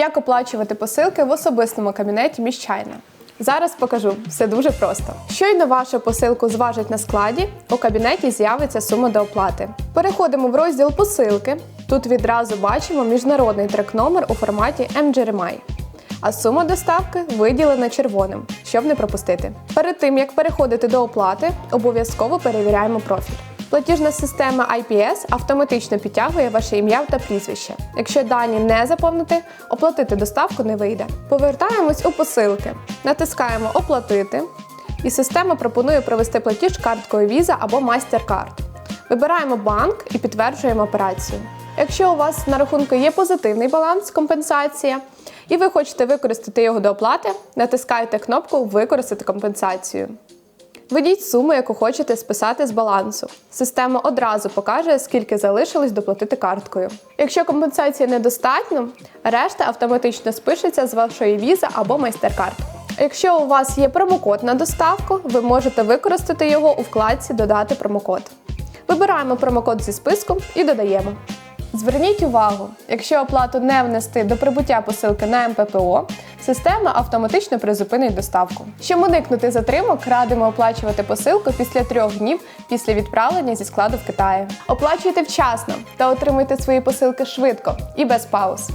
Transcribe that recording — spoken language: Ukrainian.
Як оплачувати посилки в особистому кабінеті міщайна? Зараз покажу все дуже просто. Щойно вашу посилку зважать на складі, у кабінеті з'явиться сума до оплати. Переходимо в розділ посилки. Тут відразу бачимо міжнародний трек-номер у форматі MGRMI. А сума доставки виділена червоним, щоб не пропустити. Перед тим як переходити до оплати, обов'язково перевіряємо профіль. Платіжна система IPS автоматично підтягує ваше ім'я та прізвище. Якщо дані не заповнити, оплатити доставку не вийде. Повертаємось у посилки, натискаємо Оплатити, і система пропонує провести платіж карткою Visa або MasterCard. Вибираємо банк і підтверджуємо операцію. Якщо у вас на рахунку є позитивний баланс, компенсація, і ви хочете використати його до оплати, натискаєте кнопку Використати компенсацію. Введіть суму, яку хочете списати з балансу. Система одразу покаже, скільки залишилось доплатити карткою. Якщо компенсації недостатньо, решта автоматично спишеться з вашої візи або MasterCard. Якщо у вас є промокод на доставку, ви можете використати його у вкладці Додати промокод. Вибираємо промокод зі списку і додаємо. Зверніть увагу, якщо оплату не внести до прибуття посилки на МППО, система автоматично призупинить доставку. Щоб уникнути затримок, радимо оплачувати посилку після трьох днів після відправлення зі складу в Китаї. Оплачуйте вчасно та отримуйте свої посилки швидко і без пауз.